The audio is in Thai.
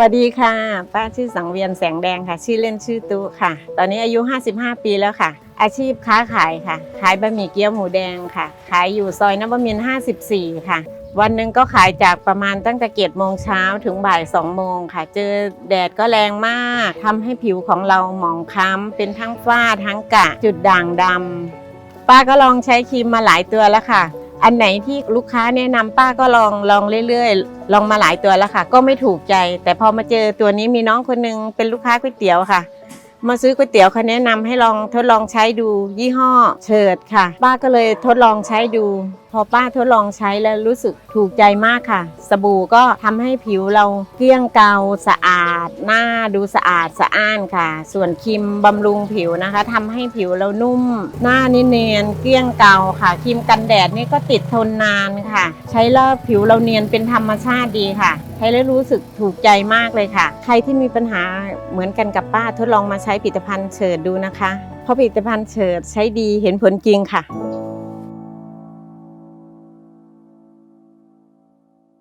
วัสดีค่ะ ป้าชื่อสังเวียนแสงแดงค่ะ ชื่อเล่นชื่อตุ๊ค่ะ ตอนนี้อายุ 55 ปีแล้วค่ะ อาชีพค้าขายค่ะ ขายบะหมี่เกี๊ยวหมูแดงค่ะ ขายอยู่ซอยนวมินทร์54 ค่ะ วันหนึ่งก็ขายจากประมาณตั้งแต่เกียรโมงเช้าถึงบ่าย2โมงค่ะ เจอแดดก็แรงมากทำให้ผิวของเราหมองคล้ำเป็นทั้งฝ้าทั้งกระจุดด่างดำป้าก็ลองใช้ครีมมาหลายตัวแล้วค่ะ อันไหนที่ลูกค้าแนะนำป้าก็ลองลองเรื่อยๆ ลองมาหลายตัวแล้วค่ะ ก็ไม่ถูกใจ แต่พอมาเจอตัวนี้มีน้องคนหนึงเป็นลูกค้าก๋วยเตี๋ยวค่ะ มาซื้อก๋วยเตี๋ยวเขาแนะนำให้ลองทดลองใช้ดูยี่ห้อเฉิดค่ะ ป้าก็เลยทดลองใช้ดู พอป้าทดลองใช้แล้วรู้สึกถูกใจมากค่ะ สบู่ก็ทำให้ผิวเราเกลี้ยงเกาสะอาด หน้าดูสะอาดสะอ้านค่ะ ส่วนครีมบำรุงผิวนะคะทำให้ผิวเรานุ่ม หน้านี่เนียนเกลี้ยงเกาค่ะครีมกันแดดนี่ก็ติดทนนานค่ะ ใช้แล้วผิวเราเนียนเป็นธรรมชาติดีค่ะ ช้แล้วรู้สึกถูกใจมากเลยค่ะ ใครที่มีปัญหาเหมือนกันกับป้าทดลองมาใช้ผลิตภัณฑ์เฉิดดูนะคะ เพราะผลิตภัณฑ์เฉิดใช้ดีเห็นผลจริงค่ะ